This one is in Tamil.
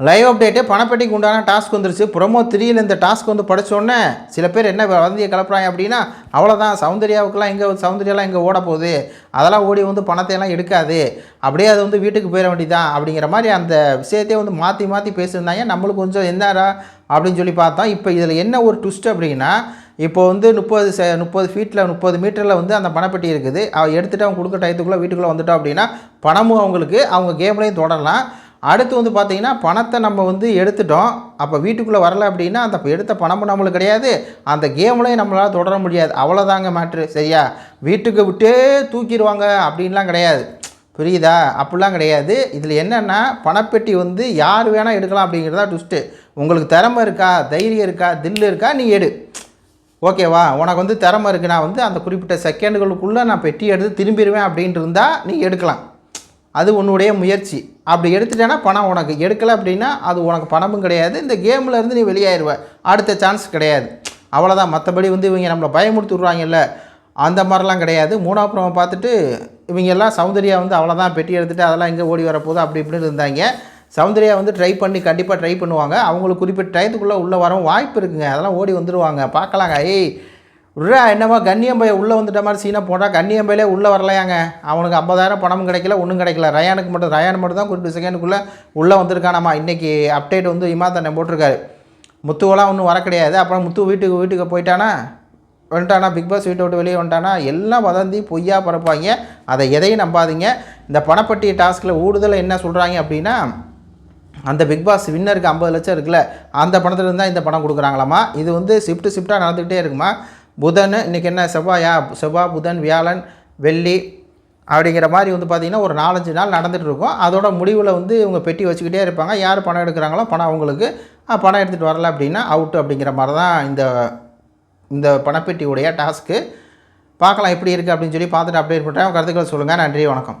லைவ் அப்டேட்டு பணப்பெட்டிக்கு உண்டான டாஸ்க் வந்துருச்சு. ப்ரொமோ த்ரீயில் இந்த டாஸ்க் வந்து படித்தோடனே சில பேர் என்ன வதந்தியை கிளப்புறாங்க அப்படின்னா அவ்வளோதான் சௌந்தர்யாவுக்கெல்லாம் எங்கே சௌந்தர்யாலாம் எங்கே ஓட போகுது? அதெல்லாம் ஓடி வந்து பணத்தையெல்லாம் எடுக்காது. அப்படியே அது வந்து வீட்டுக்கு போயிட வேண்டியதான் அப்படிங்கிற மாதிரி அந்த விஷயத்தையே வந்து மாற்றி மாற்றி பேசியிருந்தாங்க. நம்மளுக்கு கொஞ்சம் என்னடா அப்படின்னு சொல்லி பார்த்தோம். இப்போ இதில் என்ன ஒரு ட்விஸ்ட் அப்படின்னா இப்போ வந்து முப்பது ச முப்பது ஃபீட்டில் முப்பது மீட்டரில் வந்து அந்த பணப்பெட்டி இருக்குது. அவள் எடுத்துகிட்டு அவங்க கொடுக்குற டயத்துக்குள்ளே வீட்டுக்குள்ளே வந்துட்டோம் அப்படின்னா பணமும் அவங்களுக்கு அவங்க கேம்லேயும் தொடரலாம். அடுத்து வந்து பார்த்தீங்கன்னா பணத்தை நம்ம வந்து எடுத்துட்டோம். அப்போ வீட்டுக்குள்ளே வரல அப்படின்னா அந்த எடுத்த பணமும் நம்மளுக்கு கிடையாது. அந்த கேம்லையும் நம்மளால் தொடர முடியாது. அவ்வளோதாங்க மேட்ரு சரியா? வீட்டுக்கு விட்டே தூக்கிடுவாங்க அப்படின்லாம் கிடையாது. புரியுதா? அப்படிலாம் கிடையாது. இதில் என்னென்னா பணப்பெட்டி வந்து யார் வேணால் எடுக்கலாம் அப்படிங்கிறதா ட்விஸ்ட்டு உங்களுக்கு திறமை இருக்கா? தைரியம் இருக்கா? தில் இருக்கா? நீ எடு. ஓகேவா? உனக்கு வந்து திறமை இருக்குது நான் வந்து அந்த குறிப்பிட்ட செகண்டுகளுக்குள்ளே நான் பெட்டி எடுத்து திரும்பிடுவேன் அப்படின்ட்டு இருந்தால் நீ எடுக்கலாம். அது உன்னுடைய முயற்சி. அப்படி எடுத்துட்டேன்னா பணம் உனக்கு. எடுக்கலை அப்படின்னா அது உனக்கு பணமும் கிடையாது. இந்த கேமில் இருந்து நீ வெளியாயிருவ அடுத்த சான்ஸ் கிடையாது. அவ்வளோதான் மற்றபடி வந்து இவங்க நம்மளை பயமுறுத்தி விட்றாங்கல்ல. அந்த மாதிரிலாம் கிடையாது. மூணாவது பார்த்துட்டு இவங்க எல்லாம் சௌந்தர்யா வந்து அவ்வளோதான் பெட்டி எடுத்துகிட்டு அதெல்லாம் எங்கே ஓடி வரப்போகுது? அப்படி இப்படின்னு இருந்தாங்க. சௌந்தர்யா வந்து ட்ரை பண்ணி கண்டிப்பாக ட்ரை பண்ணுவாங்க. அவங்களுக்கு குறிப்பிட்ட டயத்துக்குள்ளே உள்ளே வரவும் வாய்ப்பு இருக்குங்க. அதெல்லாம் ஓடி வந்துடுவாங்க பார்க்கலாங்க. ஏய் விட்றா என்னமோ கண்ணியம்பைய உள்ளே வந்துட்ட மாதிரி சீனை போட்டால் கண்ணியம்பையிலே உள்ளே வரலையாங்க. அவனுக்கு ஐம்பதாயிரம் பணமும் கிடைக்கல ஒன்றும் கிடைக்கல. ரயானுக்கு மட்டும் ரயான் மட்டும் தான் குறிப்பிட்ட செகண்டுக்குள்ளே உள்ளே வந்திருக்கானாமா. இன்றைக்கி அப்டேட் வந்து இமாத்தண்ணை போட்டிருக்காரு. முத்துவெல்லாம் ஒன்றும் வர கிடையாது. அப்புறம் முத்து வீட்டுக்கு வீட்டுக்கு போயிட்டானா? வந்துட்டானா? பிக் பாஸ் வீட்டை விட்டு வெளியே வந்துட்டானா? எல்லாம் வதந்தி பொய்யா பரப்பாங்க அதை எதையும் நம்பாதீங்க. இந்த பணப்பட்டி டாஸ்கில் ஊடுதல் என்ன சொல்கிறாங்க அப்படின்னா அந்த பிக் பாஸ் வின்னருக்கு ஐம்பது லட்சம் இருக்குல்ல அந்த பணத்துலேருந்து தான் இந்த பணம் கொடுக்குறாங்களாமா? இது வந்து ஷிஃப்ட் ஷிஃப்ட்டாக நடந்துக்கிட்டே இருக்குமா? புதன் இன்றைக்கி என்ன? செவ்வாயா? செவ்வாய் புதன் வியாழன் வெள்ளி அப்படிங்கிற மாதிரி வந்து பார்த்திங்கன்னா ஒரு நாலஞ்சு நாள் நடந்துகிட்டு இருக்கும். அதோட முடிவில் வந்து இவங்க பெட்டி வச்சுக்கிட்டே இருப்பாங்க. யார் பணம் எடுக்கிறாங்களோ பணம் அவங்களுக்கு. பணம் எடுத்துகிட்டு வரல அப்படின்னா அவுட்டு அப்படிங்கிற மாதிரி தான் இந்த இந்த பணப்பெட்டியுடைய டாஸ்க்கு பார்க்கலாம் எப்படி இருக்குது அப்படின்னு சொல்லி பார்த்துட்டு அப்டேட் பண்ணுறேன் கருத்துக்களை சொல்லுங்கள் நன்றி வணக்கம்.